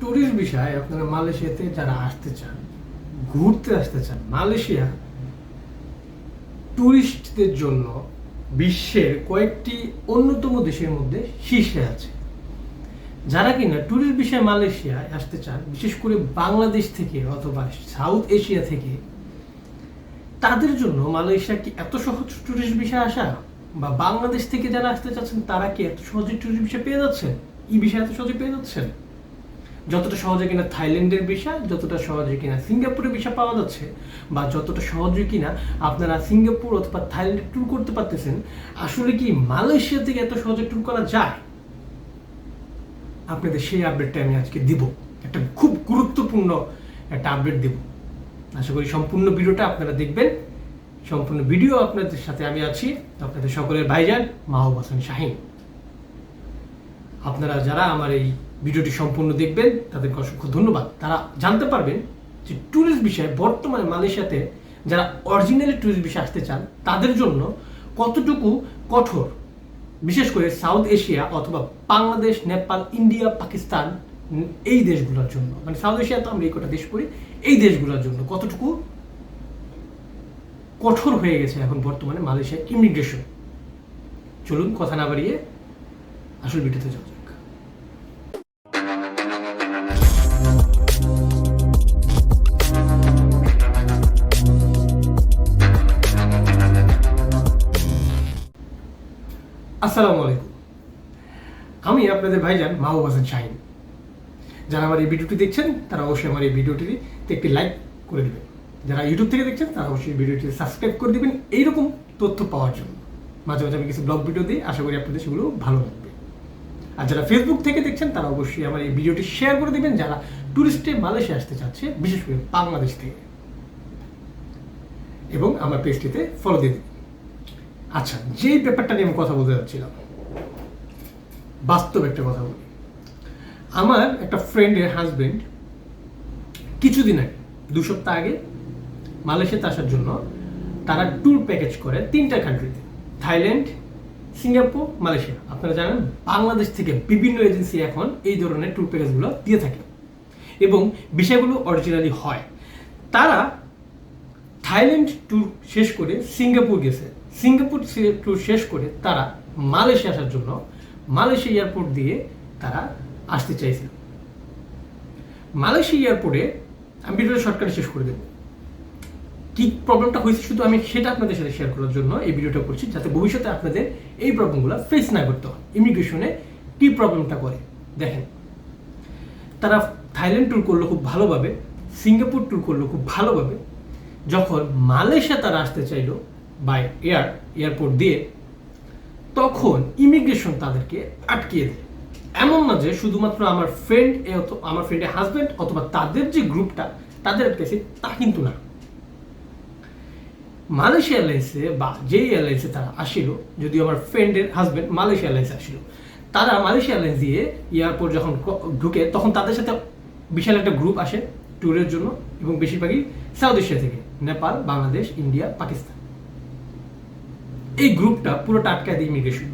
Tourist বিষয়, আপনারা মালয়েশিয়াতে যারা আসতে চান, ঘুরতে আসতে চান, মালয়েশিয়া ট্যুরিস্টদের জন্য বিশ্বের কয়েকটি অন্যতম দেশের মধ্যে শীর্ষে আছে। যারা কিনা ট্যুরিস্ট বিষয়ে মালয়েশিয়ায় আসতে চান, বিশেষ করে বাংলাদেশ থেকে অথবা সাউথ এশিয়া থেকে, তাদের জন্য মালয়েশিয়া কি এত সহজ ট্যুরিস্ট বিষয় আসা? বা বাংলাদেশ থেকে যারা আসতে চাচ্ছেন, তারা কি এত সহজে ট্যুরিস্ট বিষয় পেয়ে যাচ্ছেন? ই বিষয় এত সহজে পেয়ে যাচ্ছেন? যতটা সহজে কিনা থাইল্যান্ডের ভিসা, যতটা সহজে কিনা সিঙ্গাপুরের ভিসা পাওয়া যাচ্ছে, বা যতটা সহজে কিনা আপনারা সিঙ্গাপুর অথবা থাইল্যান্ডে ট্যুর করতে পারতেছেন, আসলে কি মালয়েশিয়া থেকে এত সহজে ট্যুর করা যায়? আপনাদের সেই আপডেটটা আমি আজকে দিব। একটা খুব গুরুত্বপূর্ণ একটা আপডেট দেব। আশা করি সম্পূর্ণ ভিডিওটা আপনারা দেখবেন। সম্পূর্ণ ভিডিও আপনাদের সাথে আমি আছি আপনাদের সকলের ভাইজান মাহবুব হাসান শাহিন। আপনারা যারা আমার এই ভিডিওটি সম্পূর্ণ দেখবেন। তাদেরকে অসংখ্য ধন্যবাদ। তারা জানতে পারবেন যে ট্যুরিস্ট বিষয়ে বর্তমানে মালয়েশিয়াতে যারা অরিজিনালি ট্যুরিস্ট বিষয়ে আসতে চান, তাদের জন্য কতটুকু কঠোর? বিশেষ করে সাউথ এশিয়া অথবা বাংলাদেশ, নেপাল, ইন্ডিয়া, পাকিস্তান, এই দেশগুলোর জন্য। মানে সাউথ এশিয়া তো আমরা এই কটা দেশ করি এই দেশগুলোর জন্য কতটুকু কঠোর হয়ে গেছে এখন বর্তমানে মালয়েশিয়া ইমিগ্রেশন চলুন, কথা না বাড়িয়ে আসল ভিডিওতে যাওয়া আসসালামু আলাইকুম। আমি আপনাদের ভাইজান মাহবুব হাসান শাহিন। যারা আমার এই ভিডিওটি দেখছেন, তারা অবশ্যই আমার এই ভিডিওটিতে একটি লাইক করে দেবেন। যারা ইউটিউব থেকে দেখছেন, তারা অবশ্যই ভিডিওটি সাবস্ক্রাইব করে দেবেন এইরকম তথ্য পাওয়ার জন্য। মাঝে মাঝে আমি কিছু ব্লগ ভিডিও দিই, আশা করি আপনাদের সেগুলো ভালো লাগবে। আর যারা ফেসবুক থেকে দেখছেন, তারা অবশ্যই আমার এই ভিডিওটি শেয়ার করে দেবেন। যারা টুরিস্টে মালয়েশিয়া আসতে চাচ্ছে, বিশেষ করে বাংলাদেশ থেকে। এবং আমার পেজটিতে ফলো দিয়ে দিন আচ্ছা যেই ব্যাপারটা নিয়ে আমি কথা বলতে যাচ্ছিলাম, বাস্তব একটা কথা বলি। আমার একটা ফ্রেন্ডের হাজবেন্ড কিছুদিন আগে, দু সপ্তাহ আগে, মালয়েশিয়াতে আসার জন্য তারা ট্যুর প্যাকেজ করে তিনটা কান্ট্রিতে থাইল্যান্ড, সিঙ্গাপুর, মালয়েশিয়া। আপনারা জানেন, বাংলাদেশ থেকে বিভিন্ন এজেন্সি এখন এই ধরনের ট্যুর প্যাকেজগুলো দিয়ে থাকে। এবং বিষয়গুলো অরিজিনালি হয়। তারা থাইল্যান্ড ট্যুর শেষ করে সিঙ্গাপুর গেছে। সিঙ্গাপুর ট্যুর শেষ করে তারা মালয়েশিয়া আসার জন্য মালয়েশিয়া এয়ারপোর্ট দিয়ে তারা আসতে চাইছিল। মালয়েশিয়া এয়ারপোর্টে আমি ভিডিওটা শর্টকাটে শেষ করে দেবো। কি প্রবলেমটা হয়েছে শুধু আমি সেটা আপনাদের সাথে শেয়ার করার জন্য এই ভিডিওটা করছি, যাতে ভবিষ্যতে আপনাদের এই প্রবলেমগুলো ফেস না করতে হয়। ইমিগ্রেশনে কি প্রবলেমটা করে? দেখেন, তারা থাইল্যান্ড ট্যুর করল খুব ভালোভাবে, সিঙ্গাপুর ট্যুর করল খুব ভালোভাবে। যখন মালয়েশিয়া তারা আসতে চাইলো বাই এয়ার এয়ারপোর্ট দিয়ে, তখন ইমিগ্রেশন তাদেরকে আটকিয়ে দেয়। এমন না যে শুধুমাত্র আমার ফ্রেন্ড আমার ফ্রেন্ডের হাজব্যান্ড অথবা তাদের যে গ্রুপটা তাদের আটকেছে তা কিন্তু না। মালয়েশিয়া এয়ারলাইন্সে বা এয়ারলাইন্সে তারা আসিল, যদিও আমার ফ্রেন্ডের হাজব্যান্ড মালয়েশিয়া এয়ারলাইন্সে আসিল, তারা মালয়েশিয়া এয়ারলাইন্স দিয়ে এয়ারপোর্ট যখন ঢুকে, তখন তাদের সাথে বিশাল একটা গ্রুপ আসে ট্যুরের জন্য এবং বেশিরভাগই সাউথ এশিয়া থেকে নেপাল বাংলাদেশ ইন্ডিয়া পাকিস্তান এই গ্রুপটা পুরোটা আটকায় দেয় ইমিগ্রেশন।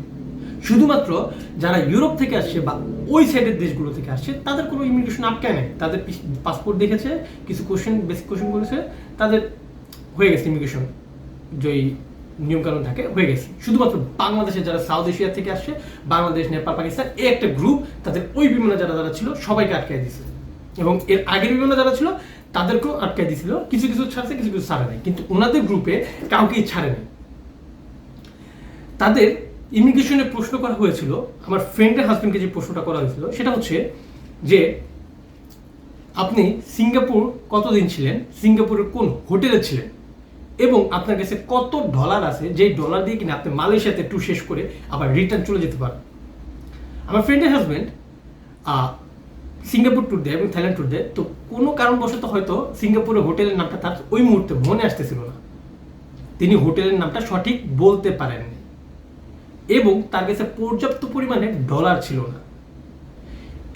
শুধুমাত্র যারা ইউরোপ থেকে আসছে বা ওই সাইডের দেশগুলো থেকে আসছে, তাদের কোনো ইমিগ্রেশন আটকায় নেই। তাদের পাসপোর্ট দেখেছে, কিছু কোশ্চেন বেসিক কোশ্চেন করেছে তাদের হয়ে গেছে ইমিগ্রেশন। যেই নিয়মকানুন থাকে, হয়ে গেছে। শুধুমাত্র বাংলাদেশে যারা সাউথ এশিয়া থেকে আসছে, বাংলাদেশ, নেপাল, পাকিস্তান, এই একটা গ্রুপ তাদের ওই বিমানে যারা যারা ছিল, সবাইকে আটকায় দিয়েছে। এবং এর আগের বিমানে যারা ছিল, তাদেরকেও আটকায় দিয়েছিল। কিছু কিছু ছাড়ছে, কিছু কিছু ছাড়ে নাই। কিন্তু ওনাদের গ্রুপে কাউকেই ছাড়ে নাই। তাদের ইমিগ্রেশনে প্রশ্ন করা হয়েছিল, আমার ফ্রেন্ডের হাজবেন্ডকে যে প্রশ্নটা করা হয়েছিল, সেটা হচ্ছে যে, আপনি সিঙ্গাপুর কতদিন ছিলেন? সিঙ্গাপুরের কোন হোটেলে ছিলেন? এবং আপনার কাছে কত ডলার আছে? যে ডলার দিয়ে কিনা আপনি মালয়েশিয়াতে ট্যুর শেষ করে আবার রিটার্ন চলে যেতে পারেন। আমার ফ্রেন্ডের হাজবেন্ড সিঙ্গাপুর ট্যুর দেয় এবং থাইল্যান্ড ট্যুর দেয়। তো কোনো কারণবশত হয়তো সিঙ্গাপুরের হোটেলের নামটা তার ওই মুহূর্তে মনে আসতেছিল না। তিনি হোটেলের নামটা সঠিক বলতে পারেননি। এবং তার কাছে পর্যাপ্ত পরিমাণে ডলার ছিল না।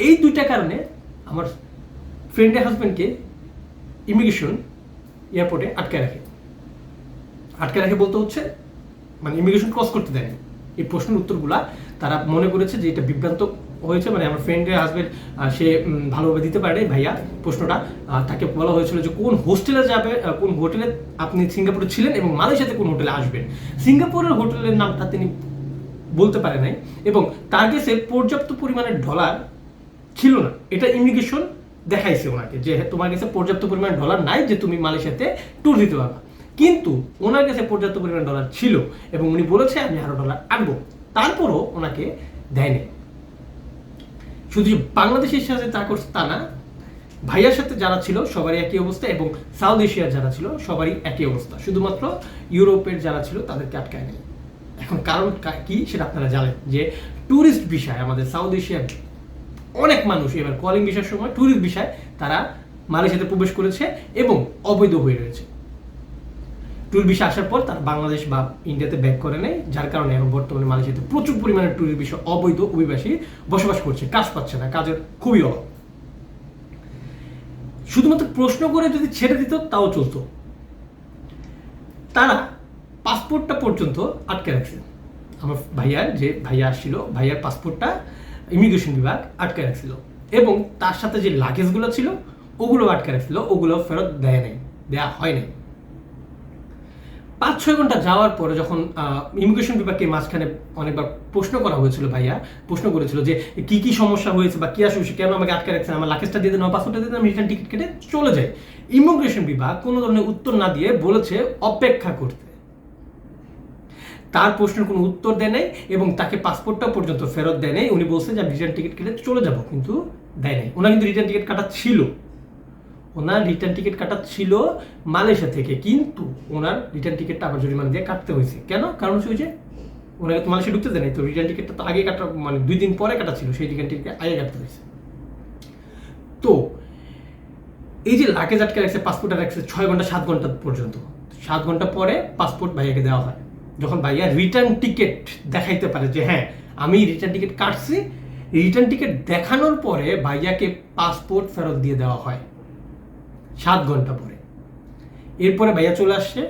এই দুইটা কারণে আমার ফ্রেন্ডের হাজব্যান্ডকে ইমিগ্রেশন এয়ারপোর্টে আটকে রাখে। আটকে রাখে বলতে হচ্ছে মানে ইমিগ্রেশন ক্রস করতে দেয়নি। এই প্রশ্নের উত্তরগুলা তারা মনে করেছে যে এটা বিভ্রান্ত হয়েছে মানে আমার ফ্রেন্ডের হাজবেন্ড সে ভালোভাবে দিতে পারে ভাইয়া, প্রশ্নটা তাকে বলা হয়েছিল যে কোন হোস্টেলে যাবে কোন হোটেলে আপনি সিঙ্গাপুরে ছিলেন এবং মালয়েশিয়াতে কোন হোটেলে আসবেন? সিঙ্গাপুরের হোটেলের নামটা তিনি বলতে পারে নাই, এবং তার কাছে পর্যাপ্ত পরিমাণে ডলার ছিল না। এটা ইমিগ্রেশন দেখাইছে ওনাকে, যে তোমার কাছে পর্যাপ্ত পরিমাণ ডলার নাই যে তুমি মালয়েশিয়াতে ট্যুর দিতে পারবা। কিন্তু ওনার কাছে পর্যাপ্ত পরিমাণ ডলার ছিল এবং উনি বলেছে, আমি আরও ডলার আনব। তারপরও ওনাকে দেয়নি। শুধু বাংলাদেশের সাথে তা করছে তা না, ভাইয়ার সাথে যারা ছিল সবারই একই অবস্থা এবং সাউথ এশিয়ার যারা ছিল সবারই একই অবস্থা। শুধুমাত্র ইউরোপের যারা ছিল তাদেরকে আটকায় নেই। এখন কারণ কি সেটা আপনারা জানেন যে ট্যুরিস্ট বিষয় আমাদের সাউথ এশিয়ার অনেক মানুষ এবার কলিং ভিসার সময় ট্যুরিস্ট বিষয় তারা মালয়েশিয়াতে প্রবেশ করেছে এবং অবৈধ হয়ে রয়েছে। ট্যুর ভিসা আসার পর তারা বাংলাদেশ বা ইন্ডিয়াতে ব্যাক করে নেয়, যার কারণে এখন বর্তমানে মালয়েশিয়াতে প্রচুর পরিমাণে ট্যুরিস্ট ভিসা অবৈধ অভিবাসী বসবাস করছে। কাজ পাচ্ছে না, কাজের খুবই অভাব। শুধুমাত্র প্রশ্ন করে যদি ছেড়ে দিত, তাও চলতো। তারা পাসপোর্টটা পর্যন্ত আটকে রাখছে। আমার ভাইয়ার যে ভাইয়া আসছিল, ভাইয়ার পাসপোর্টটা ইমিগ্রেশন বিভাগ আটকে রাখছিল। এবং তার সাথে যে লাগেজগুলো ছিল, ওগুলো আটকে রাখছিল। ওগুলো ফেরত দেয় নাই, দেয়া হয় নাই। পাঁচ ছয় ঘণ্টা যাওয়ার পরে যখন ইমিগ্রেশন বিভাগকে মাঝখানে অনেকবার প্রশ্ন করা হয়েছিল ভাইয়া, প্রশ্ন করেছিল যে কি কি সমস্যা হয়েছে বা কি আসবে কেন আমাকে আটকে রাখছেন আমার লাকেজটা দিয়ে দেন পাসপোর্টটা দিয়ে দেন, আমি টিকিট কেটে চলে যাই। ইমিগ্রেশন বিভাগ কোনো ধরনের উত্তর না দিয়ে বলেছে, অপেক্ষা করতে। তার প্রশ্নের কোনো উত্তর দেয় নাই এবং তাকে পাসপোর্টটা পর্যন্ত ফেরত দেয় নাই। উনি বলছে যে রিটার্ন টিকিট কেটে চলে যাব। কিন্তু দেয় নাই। ওনার কিন্তু রিটার্ন টিকিট কাটা ছিল। ওনার রিটার্ন টিকিট কাটা ছিল মালয়েশিয়া থেকে। কিন্তু ওনার রিটার্ন টিকিটটা আবার জরিমানা দিয়ে কাটতে হয়েছে। কেন? কারণ হচ্ছে যে, ওনাকে তো মালয়েশিয়া ঢুকতে দেয় নাই। তো রিটার্ন টিকিটটা তো আগে কাটা মানে দুই দিন পরে কাটা ছিল। সেই রিটার্ন টিকিট আগে কাটতে হয়েছে। তো এই যে লাগেজ আটকে রাখছে পাসপোর্টে রাখছে, ছয় ঘণ্টা, সাত ঘণ্টা পর্যন্ত। সাত ঘণ্টা পরে পাসপোর্ট ভাইয়াকে দেওয়া হয়। যখন ভাইয়া রিটার্ন টিকিট দেখাইতে পারে যে হ্যাঁ আমি রিটার্ন টিকিট কাটছি রিটার্ন টিকিট দেখানোর পরে ভাইয়াকে পাসপোর্ট ফেরত দিয়ে দেওয়া হয় সাত ঘণ্টা পরে। এরপরে ভাইয়া চলে আসছে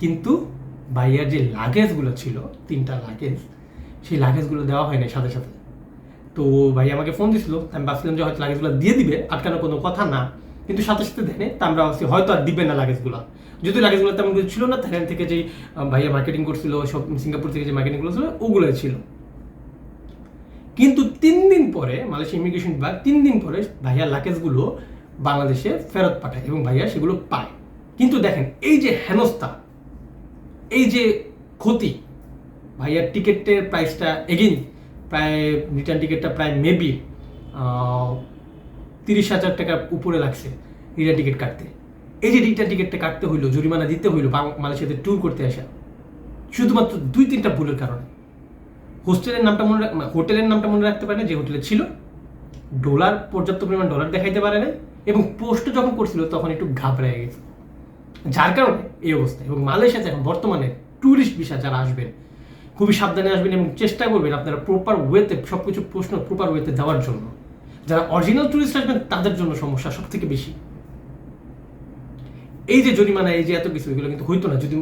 কিন্তু ভাইয়ার যে লাগেজগুলো ছিল, তিনটা লাগেজ সেই লাগেজগুলো দেওয়া হয় না সাথে সাথে। তো ভাই আমাকে ফোন দিছিল, আমি ভাবছিলাম যে হয়তো লাগেজগুলো দিয়ে দিবে, আটকানোর কোনো কথা না। কিন্তু সাথে সাথে দেয়নি তা আমরা হয়তো আর দিবে না লাগেজগুলো যদি লাগেজগুলো তেমন কিছু ছিল না থাইল্যান্ড থেকে যে ভাইয়া মার্কেটিং করছিল, সব সিঙ্গাপুর থেকে যে মার্কেটিং করছিল ওগুলোই ছিল। কিন্তু তিন দিন পরে, মালয়েশিয়া ইমিগ্রেশন বিভাগ তিন দিন পরে ভাইয়া লাগেজগুলো বাংলাদেশে ফেরত পাঠায় এবং ভাইয়া সেগুলো পায়। কিন্তু দেখেন, এই যে হেনস্থা, এই যে ক্ষতি, ভাইয়ার টিকিটের প্রাইসটা এগেইন প্রায় রিটার্ন টিকিটটা প্রায় মেবি তিরিশ হাজার টাকার উপরে লাগছে রিটার্ন টিকিট কাটতে। এই যে রিটার্ন টিকিটটা কাটতে হইল, জরিমানা দিতে হইল মালয়েশিয়াতে ট্যুর করতে আসা, শুধুমাত্র দুই তিনটা ভুলের কারণে। হোস্টেলের নামটা মনে হোটেলের নামটা মনে রাখতে পারে না, যে হোটেলে ছিল। ডলার, পর্যাপ্ত পরিমাণ ডলার দেখাইতে পারে না এবং পোস্ট যখন করছিল, তখন একটু ঘাবড়ে গেছে। যার কারণে এই অবস্থা। এবং মালয়েশিয়াতে এখন বর্তমানে ট্যুরিস্ট ভিসা যারা আসবেন, খুবই সাবধানে আসবেন এবং চেষ্টা করবেন আপনারা প্রপার ওয়েতে সব কিছু প্রশ্ন প্রপার ওয়েতে দেওয়ার জন্য। যারা অরিজিনাল ট্যুরিস্ট আসবেন, তাদের জন্য সমস্যা সব থেকে বেশি। এই যে জরিমানা, এই যে এত কিছু, এগুলো কিন্তু হইতো না। যদি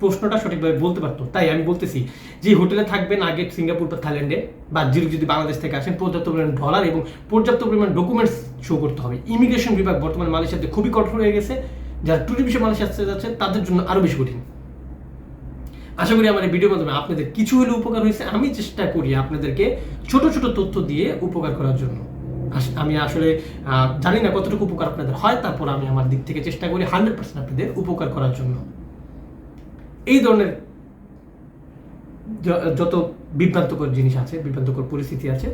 প্রশ্নটা সঠিকভাবে বলতে পারতো, তাই আমি বলতেছি যে হোটেলে থাকবেন আগে সিঙ্গাপুর বা থাইল্যান্ডে, বা যদি যদি বাংলাদেশ থেকে আসেন, পর্যাপ্ত পরিমাণ ডলার এবং পর্যাপ্ত পরিমাণ ডকুমেন্টস শো করতে হবে। ইমিগ্রেশন বিভাগ বর্তমানে মালয়েশিয়াতে খুবই কঠোর হয়ে গেছে। যারা ট্যুরিস্ট বিষয়ে মালয়েশিয়া আসতে যাচ্ছে তাদের জন্য আরও বেশি কঠিন। আশা করি আমার এই ভিডিওর মাধ্যমে আপনাদের কিছু হলে উপকার হয়েছে। আমি চেষ্টা করি আপনাদেরকে ছোট ছোট তথ্য দিয়ে উপকার করার জন্য। আমি আসলে জানি না কতটুকু উপকার আপনাদের হয়, তারপর আমি আমার দিক থেকে চেষ্টা করি হান্ড্রেড পার্সেন্ট আপনাদের উপকার করার জন্য। এই ধরনের যত বিভ্রান্তকর জিনিস আছে, বিভ্রান্তকর পরিস্থিতি আছে,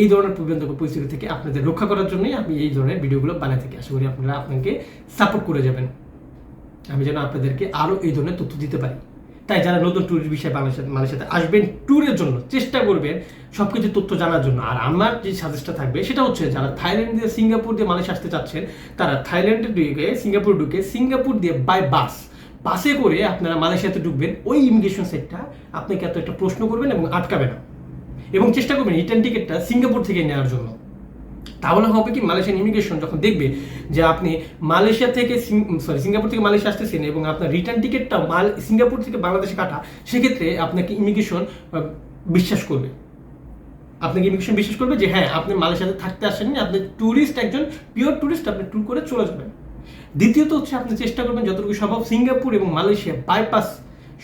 এই ধরনের বিভ্রান্তকর পরিস্থিতি থেকে আপনাদের রক্ষা করার জন্যই আমি এই ধরনের ভিডিওগুলো বানাই থাকি। আশা করি আপনারা আপনাকে সাপোর্ট করে যাবেন। আমি যেন আপনাদেরকে আরও এই ধরনের তথ্য দিতে পারি। তাই যারা নতুন ট্যুরের বিষয়ে বাংলাদেশে মালয়েশিয়াতে আসবেন ট্যুরের জন্য চেষ্টা করবেন সব কিছু তথ্য জানার জন্য। আর আমার যে সাজেস্টটা থাকবে, সেটা হচ্ছে যারা থাইল্যান্ড দিয়ে সিঙ্গাপুর দিয়ে মালয়েশিয়া আসতে চাচ্ছেন, তারা থাইল্যান্ডে ঢুকে, সিঙ্গাপুর ঢুকে, সিঙ্গাপুর দিয়ে বাই বাস বাসে করে আপনারা মালয়েশিয়াতে ঢুকবেন। ওই ইমিগ্রেশন সেটটা আপনাকে এত একটা প্রশ্ন করবেন এবং আটকাবে না। এবং চেষ্টা করবেন রিটার্ন টিকিটটা সিঙ্গাপুর থেকে নেওয়ার জন্য। তাহলে হবে কি মালয়েশিয়ান ইমিগ্রেশন যখন দেখবে যে আপনি মালয়েশিয়া থেকে সরি সিঙ্গাপুর থেকে মালয়েশিয়া আসতেছেন এবং আপনার রিটার্ন টিকিটটা মাল, সিঙ্গাপুর থেকে বাংলাদেশে কাটা, সেক্ষেত্রে আপনাকে ইমিগ্রেশন বিশ্বাস করবে। আপনাকে ইমিগ্রেশন বিশ্বাস করবে যে হ্যাঁ আপনি মালয়েশিয়াতে থাকতে আসেননি, আপনি ট্যুরিস্ট একজন পিওর ট্যুরিস্ট আপনি ট্যুর করে চলে যাবেন। দ্বিতীয়ত হচ্ছে আপনি চেষ্টা করবেন যতটুকু সম্ভব সিঙ্গাপুর এবং মালয়েশিয়া বাইপাস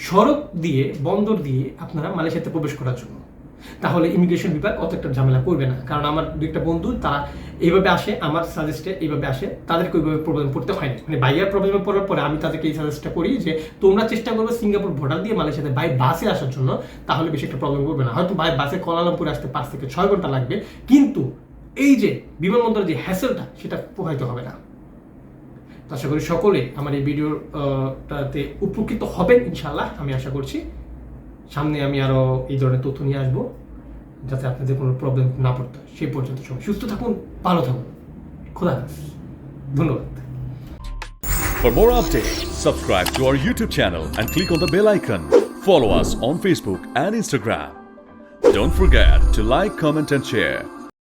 সড়ক দিয়ে, বন্দর দিয়ে আপনারা মালয়েশিয়াতে প্রবেশ করার জন্য। তাহলে ইমিগ্রেশন বিভাগ অত একটা ঝামেলা করবে না। কারণ আমার দু একটা বন্ধু, তারা এইভাবে আসে, আমার সাজেস্টে এইভাবে আসে, তাদেরকে ওইভাবে প্রবলেম পড়তে হয় না। মানে বাইয়ার প্রবলেমে পড়ার পরে আমি তাদেরকে এই সাজেস্টটা করি যে, তোমরা চেষ্টা করবে সিঙ্গাপুর বর্ডার দিয়ে মালয়েশিয়াতে বাই বাসে আসার জন্য, তাহলে বেশি একটা প্রবলেম করবে না। হয়তো বাই বাসে কলালামপুরে আসতে পাঁচ থেকে ছয় ঘণ্টা লাগবে, কিন্তু এই যে বিমানবন্দরের যে হ্যাসেলটা সেটা প্রভাবিত হবে না। আশা করি সকলে আমার এই ভিডিওটাতে উপকৃত হবেন ইনশাল্লাহ আমি আশা করছি। সামনে আমি আরও এই ধরনের তথ্য নিয়ে আসব যাতে আপনাদের কোনো প্রবলেম না পড়তে হয় সেই পর্যন্ত সময় সুস্থ থাকুন ভালো থাকুন খোদা ধন্যবাদ For more updates, subscribe to our YouTube channel and click on the bell icon. Follow us on Facebook and Instagram. Don't forget to like, comment, and share.